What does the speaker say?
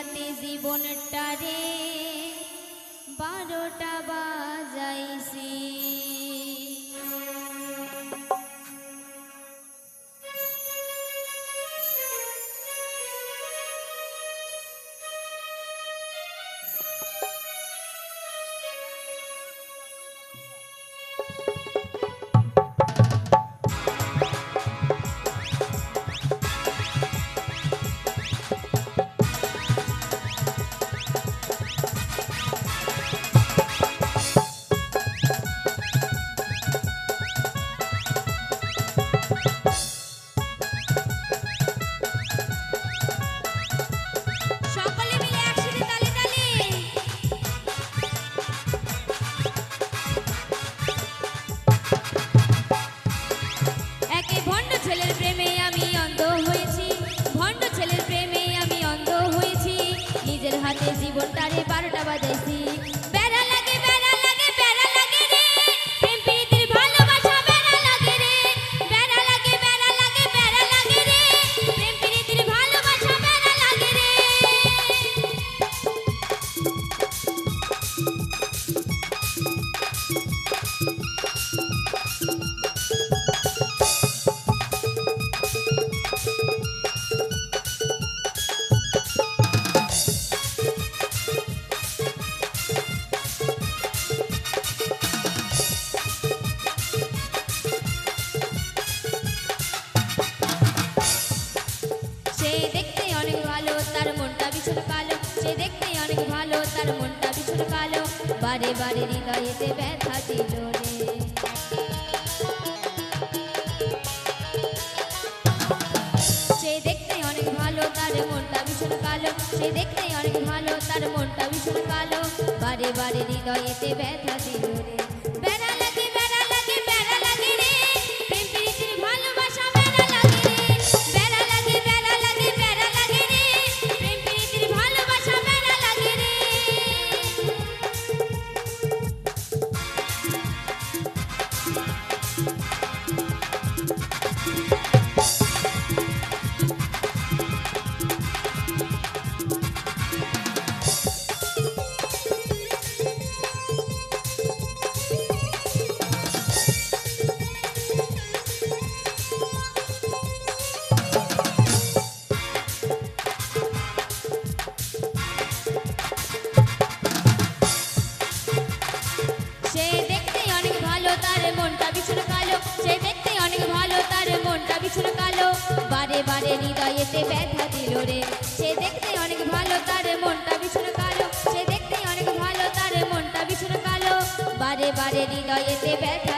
হাতে জীবনটা রে বারোটা বাজাইছি। সে দেখতে অনেক ভালো, তার মনটা ভীষণ কালো। সে দেখতে অনেক ভালো, তার মনটা ভীষণ কালো। বারে বারে হৃদয়েতে ব্যথা দিল রে। সে দেখতে অনেক ভালো, তার মনটা ভীষণ কালো। সে দেখতে অনেক ভালো, তার মনটা ভীষণ কালো। বারে বারে হৃদয়েতে ব্যথা দিল রে। মনটা ভীষণ কালো। সে দেখতে অনেক ভালো, তার মনটা ভীষণ কালো। বারে বারে হৃদয়েতে ব্যথা দিল রে। সে দেখতে অনেক ভালো, তার মনটা ভীষণ কালো। সে দেখতে অনেক ভালো, তার মনটা ভীষণ কালো। বারে বারে হৃদয়েতে ব্যথা